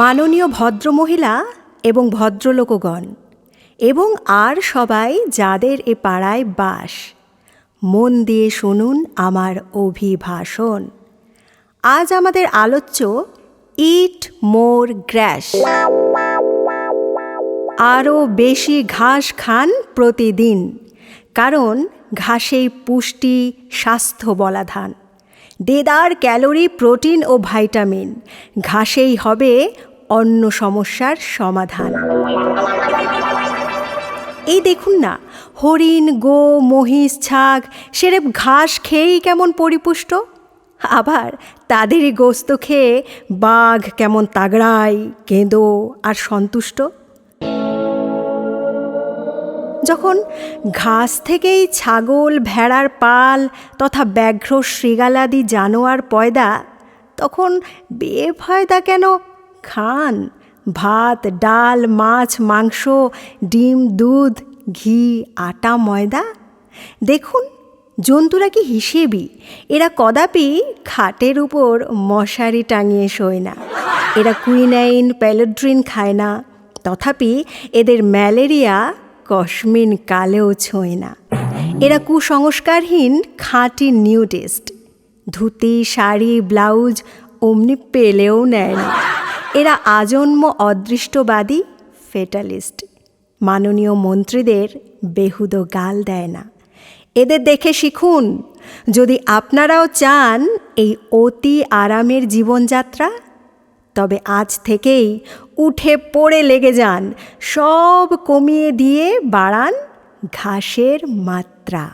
মাননীয় ভদ্রমহিলা এবং ভদ্রলোকগণ, এবং আর সবাই যাদের এ পাড়ায় বাস, মন দিয়ে শুনুন আমার অভিভাষণ। আজ আমাদের আলোচ্য ইট মোর গ্র্যাশ আরও বেশি ঘাস খান প্রতিদিন, কারণ ঘাসেই পুষ্টি, স্বাস্থ্য বলাধান দেদার ক্যালোরি, প্রোটিন ও ভাইটামিন। ঘাসেই হবে অন্য সমস্যার সমাধান। এই দেখুন না, হরিণ, গো, মহিষ, ছাগ সেরেপ ঘাস খেয়েই কেমন পরিপুষ্ট? আবার তাদেরই গোস্ত খেয়ে বাঘ কেমন তাগড়াই কেঁদো আর সন্তুষ্ট? যখন ঘাস থেকেই ছাগল, ভেড়ার পাল তথা ব্যাঘ্র, শৃগালাদি, জানোয়ার, পয়দা, তখন বেফায়দা কেন খান, ভাত, ডাল, মাছ, মাংস, ডিম, দুধ, ঘি, আটা, ময়দা? দেখুন, জন্তুরা কি হিসেবি? এরা কদাপি খাটের উপর মশারি টাঙিয়ে শোয় না। এরা কুইনাইন, প্যালোড্রিন খায় না। তথাপি এদের ম্যালেরিয়া কসমিন কালেও ছোঁয় না। এরা কুসংস্কারহীন খাঁটি নিউডিস্ট। ধুতি, শাড়ি, ব্লাউজ অমনি পেলেও নেয় না। এরা আজন্ম অদৃষ্টবাদী, ফেটালিস্ট। মাননীয় মন্ত্রীদের বেহুদ গাল দেয় না। এদের দেখে শিখুন, যদি আপনারাও চান এই অতি আরামের জীবনযাত্রা, তবে আজ থেকেই উঠে পড়ে লেগে যান, সব কমিয়ে দিয়ে বাড়ান ঘাসের মাত্রা।